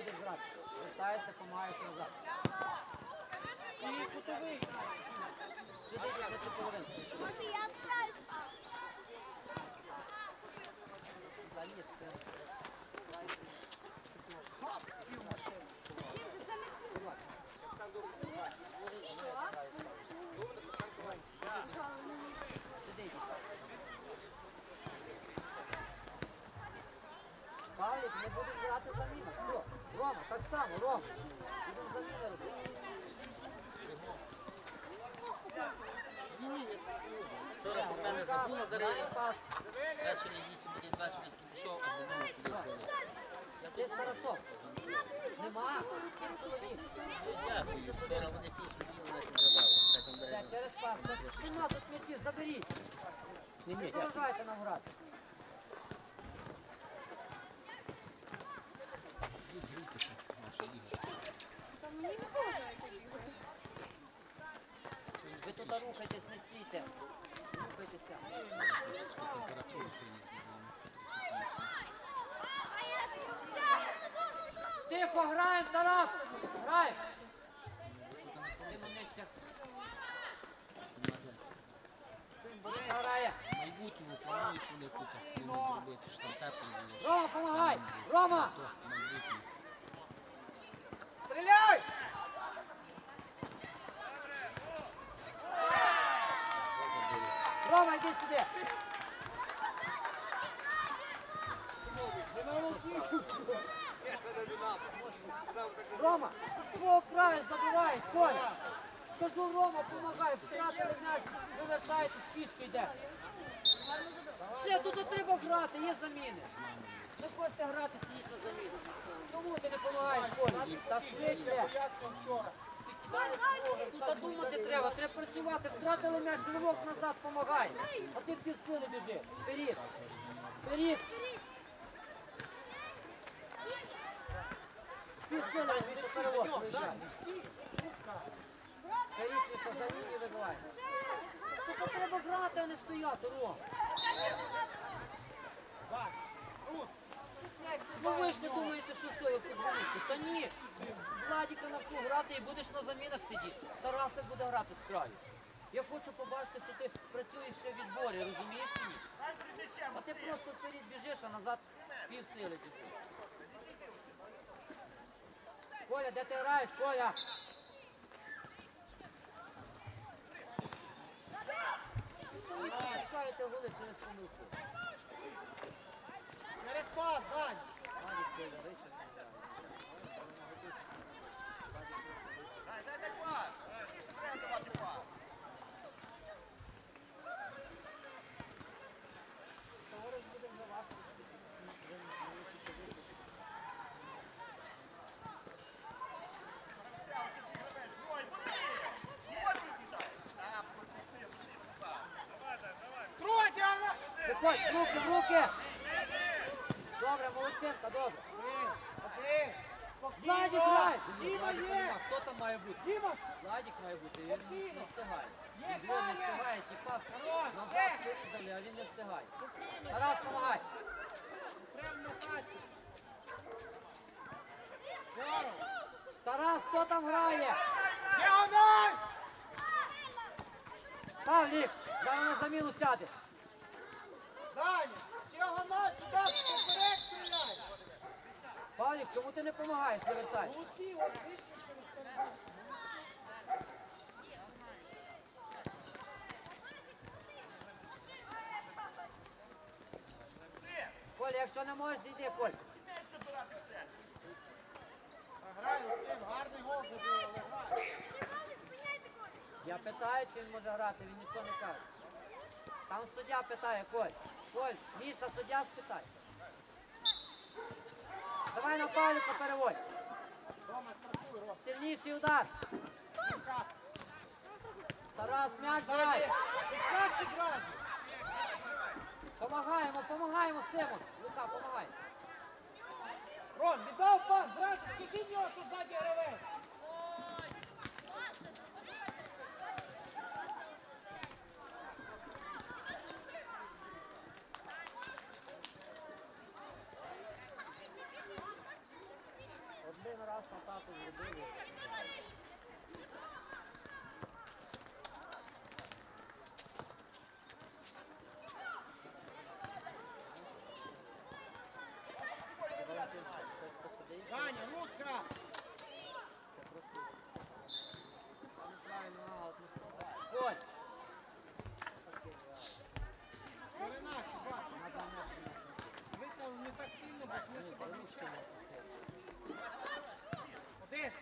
будеш грати. Вертаєшся, помагаєш назад. І кутовий. Сюди на цю половинку. Може я справлюсь? Заліз, це. Це Сюди йди. Павлік, не будеш грати заміну. Хто? Рома, так само, Рома. Ні, ні, Вчора про мене забула Дарина. Ввечері 8 годин, ввечері тільки пішов, а звернула сюди. Я. Нема. Дякую. Вчора вони пісню там Все, Дарина. через. Нема тут м'ячів, заберіть. Не ні, нам грати. Там мені не холодно, як я бігаю. Ви тут рухайтесь, не стійте. Рухайтеся. Трошечки температуру приніс недавно, 38. Тихо, граємо, Тарас! Ти грає. Майбутньому планують вони тут зробити, що там тепло було. Рома, помагай! Рома! То в майбутньому. Стріляй! Забили. Рома, йди сюди! Рома, твого правильно забиваєш, Коля! Кажу, Рома, помагай, втратили м'яч, вивертається, фішки йде. Все, тут треба грати, є заміни. Не хочете грати, сидіть на заміну. Чому ти не допомагаєш? Та швидше. Тут думати треба, треба працювати, втратили м'яч, ривок назад, помагай. А ти пів сили біжи. Вперед. Вперед. Пів сили звідти перевод, виїжджай. Вперед, не по заміні вибивай. Тут треба грати, а не стояти, Ром. Ну ви ж не думаєте, що це ви футболісти. Та ні. Владіка навку грати і будеш на замінах сидіти. Тарасик буде грати з краю. Я хочу побачити, що ти працюєш ще в відборі, розумієш чи ні? А ти просто вперед біжиш, а назад пів сили біжиш. Коля, де ти граєш, Коля? Пускаєте голи через помилку. Через пас, Дань! Руки, руки! Добре, молодчинка, добре. Окей! Владик грай! Діма є! Хто там має бути? Діма! Владик має бути, він не встигає. Він не встигає, ті пас назад вирізали, а він не встигає. Тарас, помагай! Прям на хаті! Тарас, хто там грає? Діагональ! Павлік, зараз на заміну сяде. Даня! Діагональ туди, поперек стріляй! Павлік, чому ти не допомагаєш, стандарт. Коля, якщо не можеш, йди, Коль. Я питаю, чи він може грати, він нічого не каже. Там суддя питає, Коль. Коль, місто суддя спитай. Давай на Павліка переводь. Рома, Ром. Сильніший удар. Тарас, м'яч грай. Помагаємо, помагаємо, Симон. Лука, помагай. Ром, віддав пас, зразу скажи нього, що ззаді гравець. je t'en parle,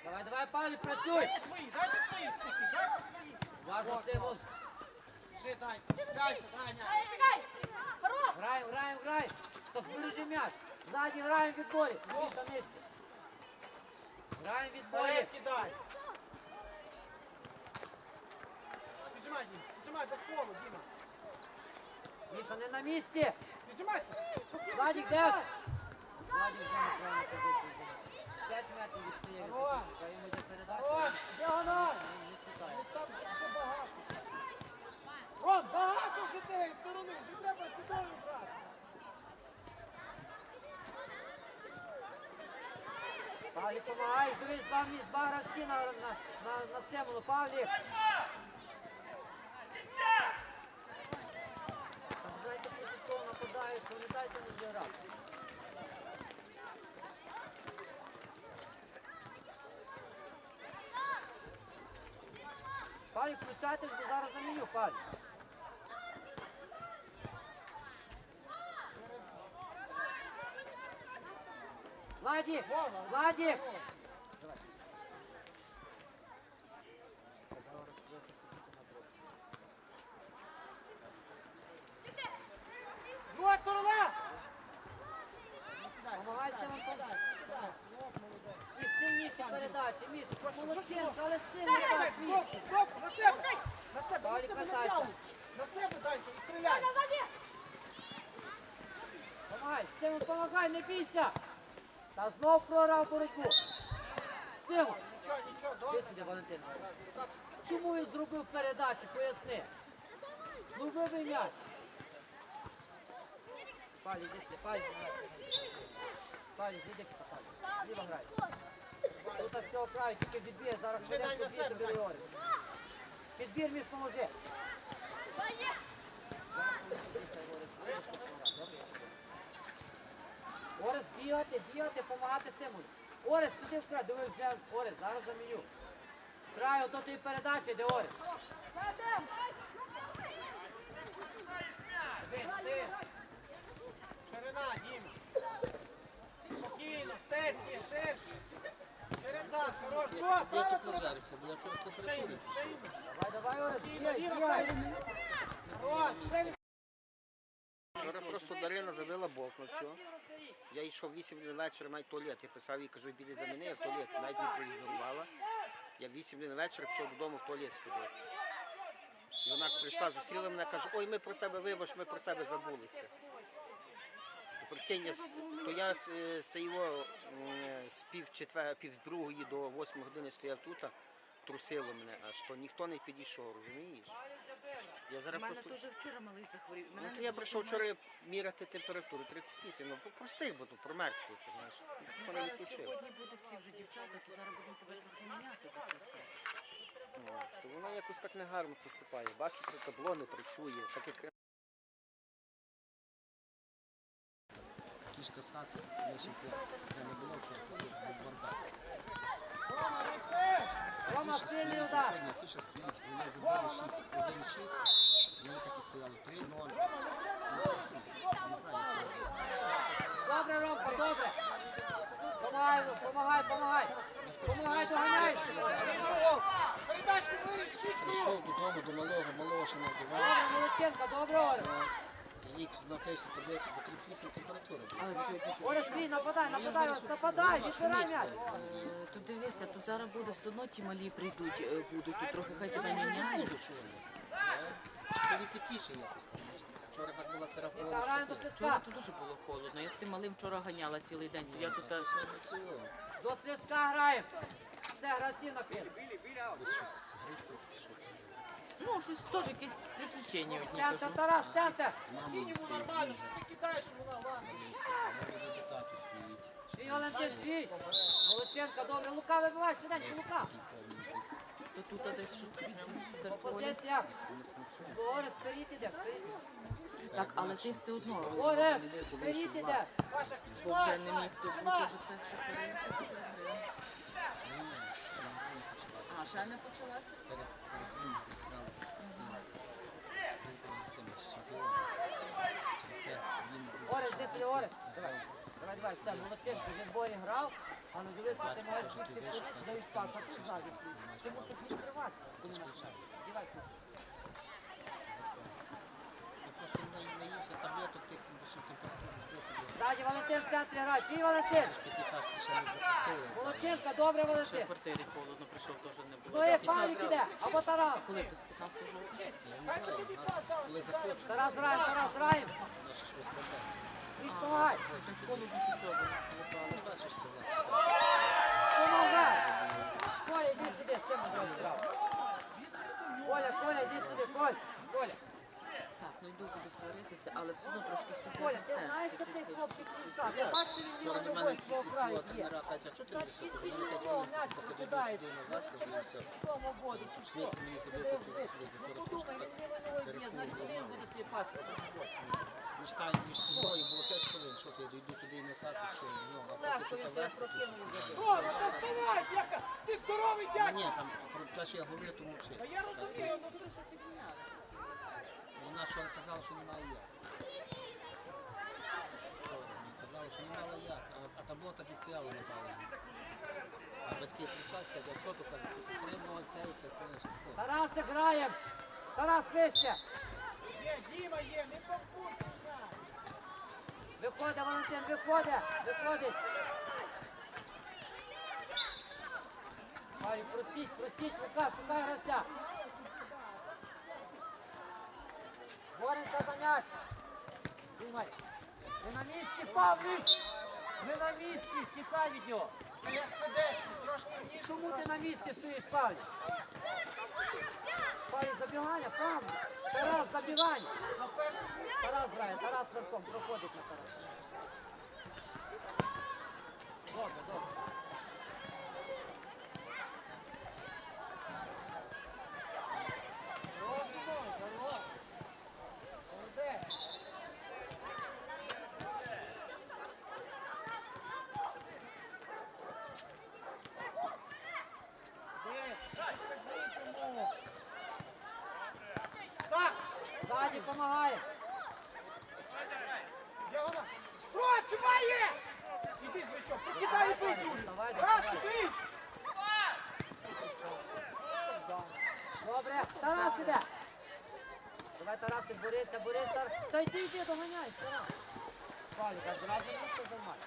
Давай, давай, палі, працюй. Свої, дайте свої, стільки, дайте свої. Важно, Симон. Жи, дай, грайся, Даня. Чекай, хорош. Грай, грай, грай. Стоп, виріжи м'яч. Ззаді граємо від болі. Ні, та низько. Граємо від болі. Вперед кидай. Піджимай, Дім, піджимай, без полу, Діма. Міха, не на місці. Піджимайся. Владик, де? Владик, де? 5 метрів відстає багато. Ром, багато дивись, два, два гравці на, на, на, на цьому, Павлік. Та Знаєте, після того нападають, не дайте мені грати. Павлік, включайтесь, бо зараз заміню, Павлік. Владик, Владик! Друга сторона. Помагай Симон подай. Сильніші передачі, Міш, молодчинка, але сильний так, Міш. Стоп, стоп, на себе. На себе, на Павлік, себе красавчик. натягуй. На себе дайте і стріляй. Помагай, Симон, помагай, не бійся. Та знов прорав боротьбу. Симон, Нічого, нічого, добре. сюди, Валентин? Чому він зробив передачу, поясни. Ну вибий м'яч. Палі, йди Палі, Палі, йди Палі. Зліва грай. Тут так всього краю, тільки відбір, зараз бій тобі говорить. Підбір між поможи. Орес, бігати, бігати, допомагати Симону. Орес, сюди вкрай, дивись, вже Орес, зараз заміню. Край, ото ти передачі, де Орес. Ширина, Діма. Спокійно, стеція, ширше. Вчора просто Дарина завела бок на все. Я йшов 8 годин вечора, навіть туалет. Я писав їй, кажу, біди за мене, я в туалет. Навіть не проігнорувала. Я в 8 годин вечора пішов додому в туалет сходив. І вона прийшла, зустріла мене, каже, ой, ми про тебе вибач, ми про тебе забулися. І Прикинь, я, з- то я з, е, з пів, четвер, пів з другої до 8 години стояв тут, трусило мене аж, то ніхто не підійшов, розумієш? Я У зараз мене просто... теж вчора малий захворів. Ну, то не я було прийшов приймати. вчора міряти температуру 38, ну простих, бо тут промерзли, ти знаєш. Ніхто не Зараз сьогодні будуть ці вже дівчата, то зараз будемо тебе трохи міняти. до це все. Ну, то воно якось так негарно поступає. Бачу, що табло не працює, так як... Кішка з хати, наші флекс. Це не було вчора, був бардак. Сильний стоїть, удар. сьогодні афіша стоїть, вони забили 6, 1-6, вони так і стояли 3-0. Ну, просто, не знаю, як. Добре, Ромка, добре. Помагай, помагай, помагай. Помагай, доганяй. Передачку виріш, шість Прийшов додому до малого, малого ще не. Добре, Молодченка, добре, Рік напився таблетку, бо 38 температура була. Але сьогодні нападай, Ну, я нападай, зараз нападай, відбирай м'яч. е, Е, то дивися, то зараз буде все одно ті малі прийдуть, е, будуть, то трохи хай тебе Ну, міняють. буду, що вони. Е, Сьогодні тепліше якось там. Вчора так була сира Віка, граємо до. Вчора тут дуже було холодно. Я з тим малим вчора ганяла цілий день. Я тут е, Сьогодні ціло. До свистка граємо. Все, гравці накрили. Десь щось гризся, що це. Ну щось теж якісь приключення одні кажу. Тарас, центр. З Кинь йому нормально, що ти кидаєш, буде до тату Валентин, свій. Молодченка, добре. Лука, вибивай, швиденько, Лука. То тут десь поля. Молодець, як? Вперед іде, вперед. Так, але ти все одно Говорить, вперед іде. бо вже не міг то бути, вже це що сварилися посеред гри. А, ще не почалася? Орес, де ти Орес? Давай, давай, давай, стань, Молодченко, вже в борі грав, але дивись, ти маєш тут, дають пас, так що ззаді. Ти мусиш відкривати. Дівай тут. Просто наївся таблеток тих, що температуру Ззаді Валентин в центрі грає. Чий Валентин? П'ятиэтажці ще не запустили. Молодченка, добре, Ще в квартирі холодно прийшов, теж не було. Хто є 15 палік іде? Або Тарас. А коли то з 15 жовтня? Я не знаю, у нас коли захочуть. Тарас грає, Тарас грає. Наше щось буде. Відчувай. Так холодно під чого. Бачиш, що у нас Помагай. Коля, іди сюди, з ким ми грав. Коля, Коля, іди сюди, Коля. Коля. Так, ну йду буду сваритися, але все одно трошки Коля, це ти. Ти Вчора до мене любить, свого ці краю цього тренера а чого ти не всі сюди? ці Мені кажуть, його «Ні, м'яч поки ти сюди назад, кажу, і все. Почнеться мені ходити тут слід. Вчора трошки так сліпати. між тайм, між мною було 5 хвилин, що ти, я дійду туди і назад, і все. Ну, а поки тут вести, то вже. це? Рома, та вставай, дяка! Ти здоровий дядько! ні, там те, що я говорив, то мовчи. Я розумію, ну ти що Вона що казала, що немає як. Що, вона казала, що немає як, а, а табло так і стояло на паузі. А батьки кричать, кажуть, а що тут, кажуть, тут те, якесь, знаєш, таке. Тарас грає. Тарас вище. є, Діма є, не попутно. Виходить, Валентин, виходить. Виходить. Марі, простіть, простіть, Лука, шукай гравця. Горенка занять. Думай. Не на місці, Павлік. Не на місці, тікай від нього. Це як сидечки, трошки ніж. Чому ти на місці стоїш, Павлік? Павлік, забігання, правильно. Тарас, забігання. За перший Тарас грає, Тарас верхом, проходить на Тарас. Добре, добре. Робимо, здорово. Молодець. Де? Скажіть йому. Так, Ззаді допомагає. Про, чуває! Іди, звичок, покидай і бий Раз, бий! Добре, Тарас іде. Давай, Тарас, ти борися, борися. Та йди, йди, доганяй, Тарас. Павлік, а зразу місце займай.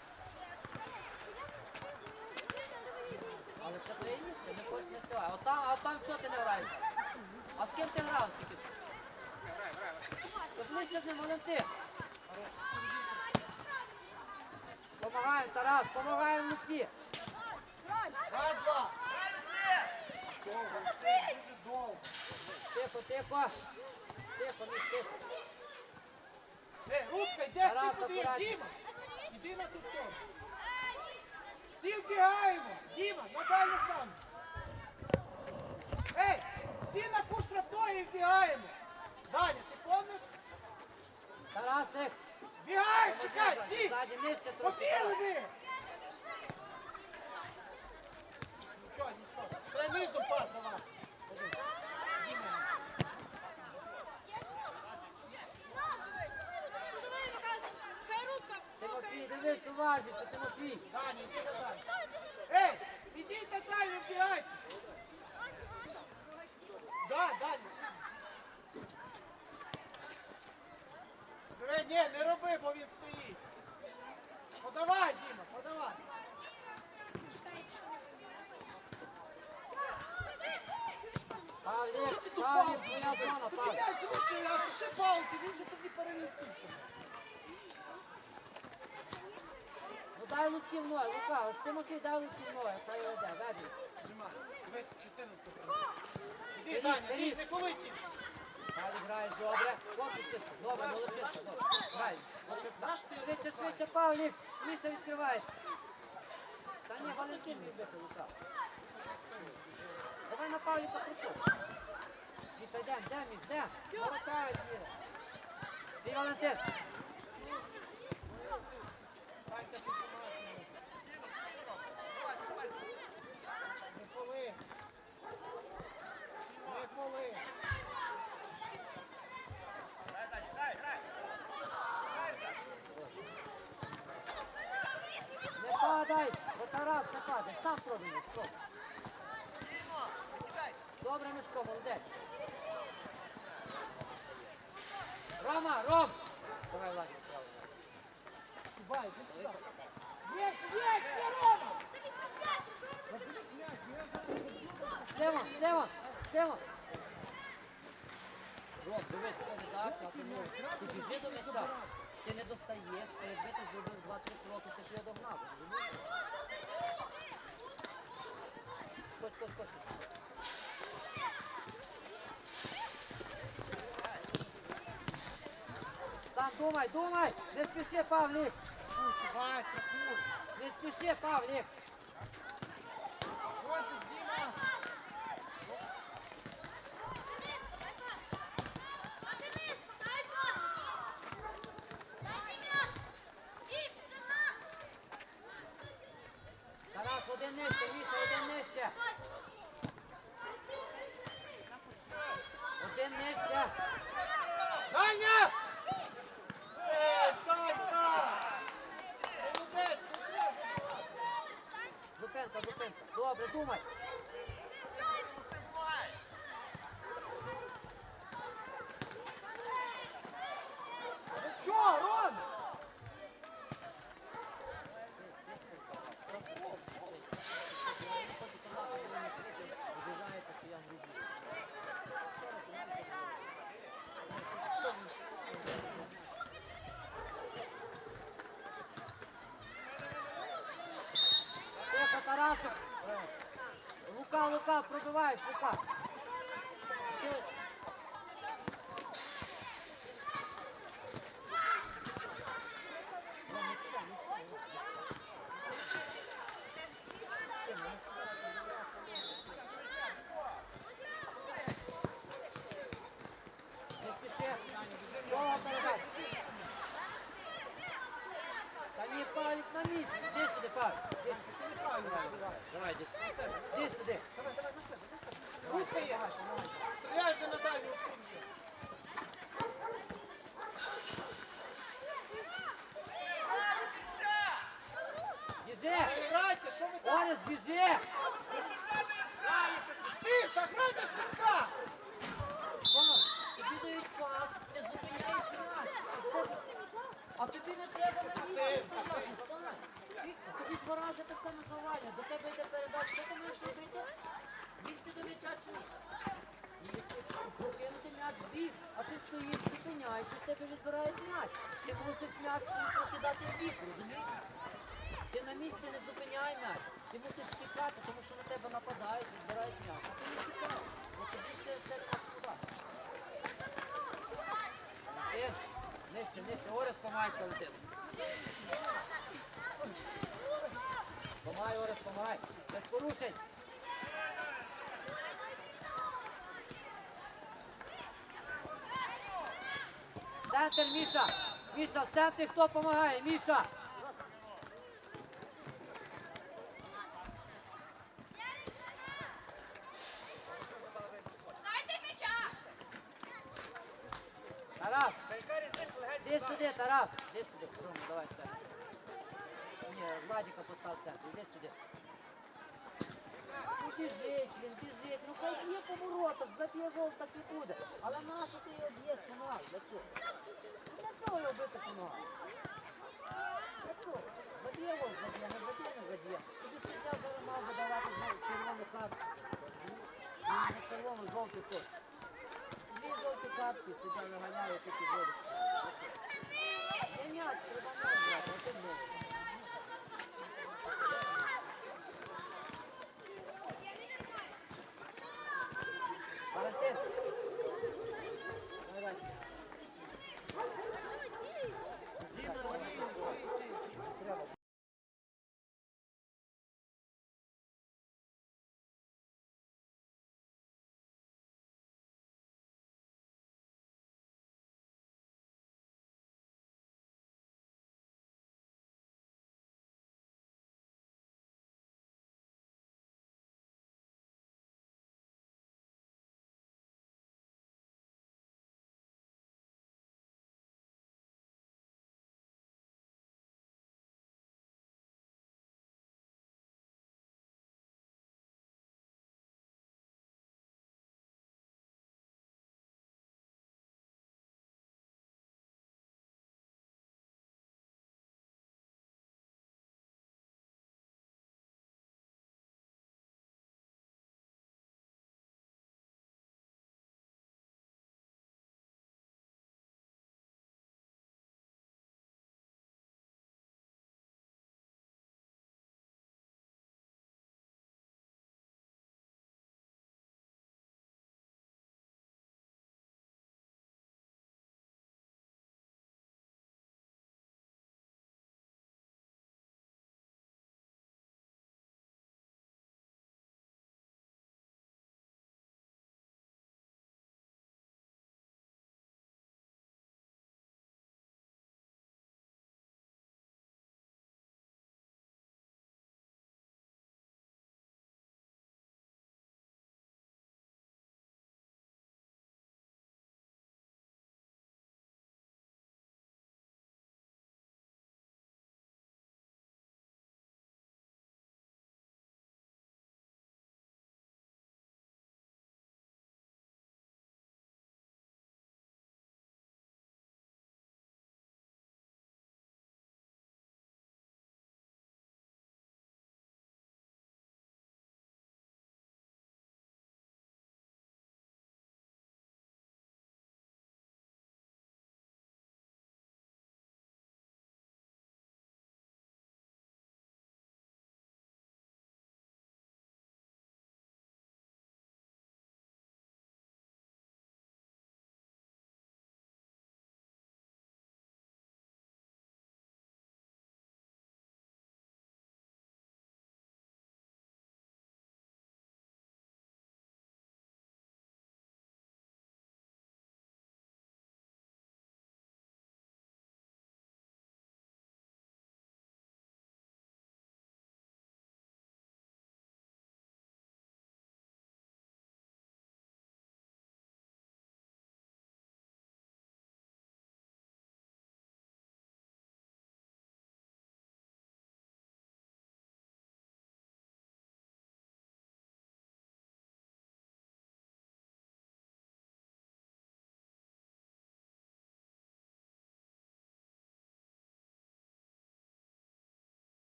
Але це твоє місце, не хочеш не співай. А там, а там що ти не граєш? А з ким ти грав тільки? Валентин. Помагаємо, Тарас, помагаємо Луці. Раз, два. Довго, дуже довго. Тихо, тихо. Тихо, не тихо. Е, Рудка, йдеш ти Тарас, куди? акуратно. Діма! Іди на ту сторону. Всі вбігаємо! Діма, на дальню штангу. Ей, всі на куш штрафної вбігаємо. Даня, помниш? Тарасик. Бігай, чекай, стій! Побігли ви! Нічого, нічого. Низом пас. Діма. Тимофій, дивись уважніше, Тимофій. Даня, іди на. Ей, ідіть на Даню, вбігайте. Да, Даня. Диви, ні, не роби, бо він стоїть. Подавай, Діма, подавай. Павлік, Що ти тут Павлік, палці? твоя зона, Ти Павлік. не стріляти, ще палці, він же тоді перелетів. Ну дай Луці в ноги, Лука, ось Тимофій дай Луці в ноги, хай веде, веде. Нажимай. Дивись, 14 Іди, Даня, беріть. не количи. Павлік грає добре, чисто, добре, молодець. Грай, Швидше, швидше, Павлік, місце відкривається. закинь відбити, Лука. Давай на Павліка круток. Міша, йдем, йдем, йдем. Повертають, Міра. Ти, Валентин. Санька, піднімайся. Не коли. Не коли. Не падай, Тарас не падай, сам пробуй, Мішко. Добре, Мішко, молодець. Рома, Ром! Давай, Ладно, правильно. Бай, іди сюди. Є, є, є, Рома! Сема, Сема, Сема. Ром, дивись, передача, а ти не ти біжи до м'яча. Ти не достаєш, а якби ти зробив 2-3 кроки, ти б його догнав. Хоч, хоч, хоч. Там, думай, думай! Не спіши, Павлік! Не спіши, Павлік! Ходь, Діма. Тарас, один нижче, Міша, один нижче! Один нижче! Саня! Е, Санька! Молодець, молодець. Зупинка, зупинка. Добре, думай. Ну що, Ром? Тихо, Тарасу. Лука, пробиваєш, Лука. Ти- Не спіши. Довго передача. Та ні, Павлік на місці. Іди сюди, Павлік. Іди сюди. Давай, давай, іди сюди. Іди сюди. Ручка є. Стріляй же на дальню сторону. Біжи. Грайте, ви біжи. А тобі не треба на місці. Тобі два рази так само завання, до тебе йде передача, що ти маєш робити? Бігти до м'яча чи ні? Ні, ти Покинути м'яч біг, а ти стоїш, зупиняєшся, тебе відбирають м'яч. Ти мусиш м'яч покидати в бік, розумієш? Ти на місці не зупиняй м'яч. Ти мусиш тікати, тому що на тебе нападають, відбирають м'яч. А ти не тікаєш. Бо тобі це все не. Ти, нижче, нижче, Орес, помагай Валентину. Помагай, Орес, помагай. Без порушень. Центр, Міша. Міша, в центрі хто допомагає? Міша. Тарас, іди сюди, Тарас. Іди сюди. Рома, давай в центр. Ні, Владіка постав в центр. Іди сюди. Ну біжить, він біжить. Ну хай б'є по воротах, заб'є гол, так і буде. Але нащо ти його б'єш по ногах? Для чого? Ну, Для чого його бити по ногах? Для чого? Заб'є гол, заб'є, не заб'є, не заб'є. Тобі суддя зараз мав би червону картку. Не червону, жовту тут. Дві жовті картки, суддя наганяє, ти підводиш. Не